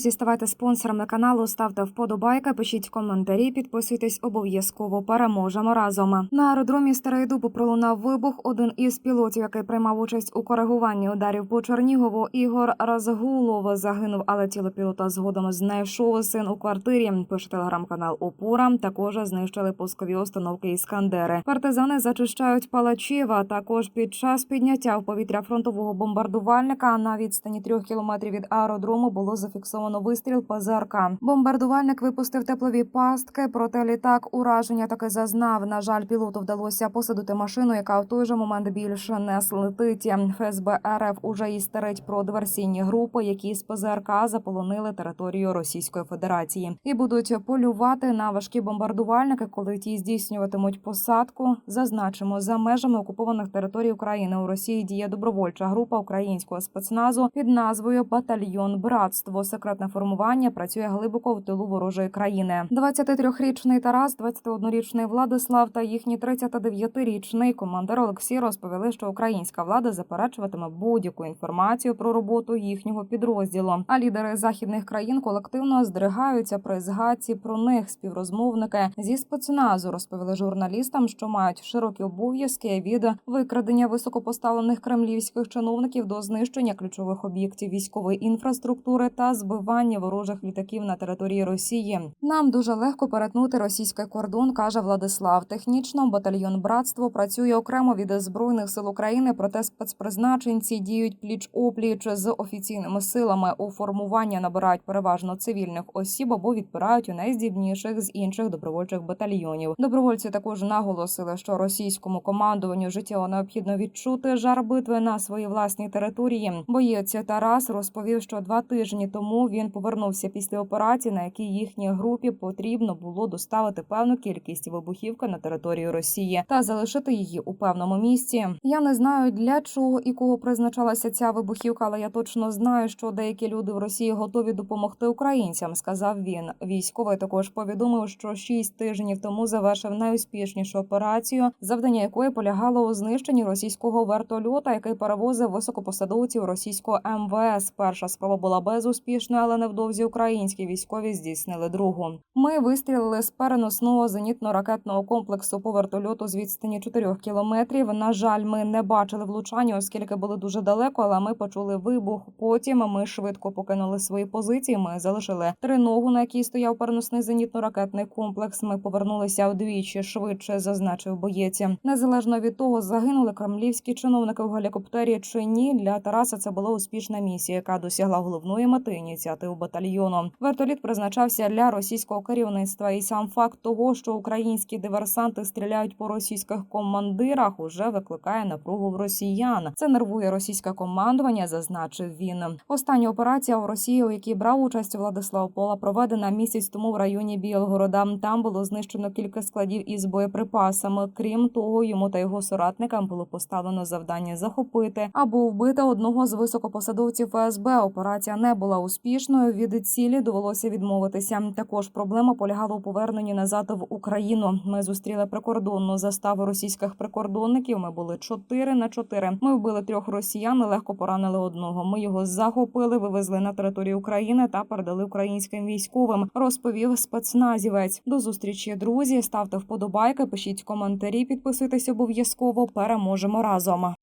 Друзі, ставайте спонсорами каналу, ставте вподобайки, пишіть коментарі, підписуйтесь обов'язково. Переможемо разом. На аеродромі Старий Дуб пролунав вибух. Один із пілотів, який приймав участь у коригуванні ударів по Чернігову, Ігор Разгулов загинув, але тіло пілота згодом знайшов син у квартирі. Пише телеграм-канал Опора. Також знищили пускові установки Іскандери. Партизани зачищають палачів. А також під час підняття в повітря фронтового бомбардувальника на відстані трьох кілометрів від аеродрому було зафіксовано вистріл ПЗРК. Бомбардувальник випустив теплові пастки, проте літак ураження таки зазнав. На жаль, пілоту вдалося посадити машину, яка в той же момент більше не слетить. ФСБ РФ уже істерить про диверсійні групи, які з ПЗРК заполонили територію Російської Федерації, і будуть полювати на важкі бомбардувальники, коли ті здійснюватимуть посадку. Зазначимо за межами окупованих територій України у Росії діє добровольча група українського спецназу під назвою Батальйон Братство. Секретне формування працює глибоко в тилу ворожої країни. 23-річний Тарас, 21-річний Владислав та їхній 39-річний командир Олексій розповіли, що українська влада заперечуватиме будь-яку інформацію про роботу їхнього підрозділу. А лідери західних країн колективно здригаються при згадці про них. Співрозмовники зі спецназу розповіли журналістам, що мають широкі обов'язки від викрадення високопоставлених кремлівських чиновників до знищення ключових об'єктів військової інфраструктури та збивання ворожих літаків на території Росії. Нам дуже легко перетнути російський кордон, каже Владислав. Технічно батальйон братство працює окремо від збройних сил України, проте спецпризначенці діють пліч опліч з офіційними силами. У формування набирають переважно цивільних осіб або відбирають у найздібніших з інших добровольчих батальйонів. Добровольці також наголосили, що російському командуванню життєво необхідно відчути жар битви на своїй власній території. Боєць Тарас розповів, що два тижні тому він повернувся після операції, на якій їхній групі потрібно було доставити певну кількість вибухівки на територію Росії та залишити її у певному місці. Я не знаю для чого і кого призначалася ця вибухівка, але я точно знаю, що деякі люди в Росії готові допомогти українцям. Сказав він. Військовий також повідомив, що шість тижнів тому завершив найуспішнішу операцію, завдання якої полягало у знищенні російського вертольота, який перевозив високопосадовців російського МВС. Перша спроба була безуспішною, але невдовзі українські військові здійснили другу. Ми вистрілили з переносного зенітно-ракетного комплексу по вертольоту з відстані 4 кілометрів. На жаль, ми не бачили влучання, оскільки були дуже далеко, але ми почули вибух. Потім ми швидко покинули свої позиції. Ми залишили триногу, на якій стояв переносний зенітно-ракетний комплекс. Ми повернулися вдвічі швидше, зазначив боєць. Незалежно від того, загинули кремлівські чиновники в гелікоптері чи ні. Для Тараса це була успішна місія, яка досягла головної мети ініціатив батальйону. Вертоліт призначався для російського керівництва, і сам факт того, що українські диверсанти стріляють по російських командирах, уже викликає напругу в росіян. Це нервує російське командування, зазначив він. Остання операція в Росії, у якій брав участь Владислав Пола, проведена місяць тому в районі Білгорода. Там було знищено кілька складів із боєприпасами. Крім того, йому та його соратникам було поставлено завдання захопити або вбити одного з високопосадовців ФСБ. Операція не була успішною. Від цілі довелося відмовитися. Також проблема полягала у поверненні назад в Україну. Ми зустріли прикордонну заставу російських прикордонників. Ми були 4 на 4. Ми вбили трьох росіян, і легко поранили одного. Ми його захопили, вивезли на територію України та передали українським військовим. Розповів спецназівець. До зустрічі, друзі. Ставте вподобайки, пишіть коментарі, підписуйтесь обов'язково. Переможемо разом.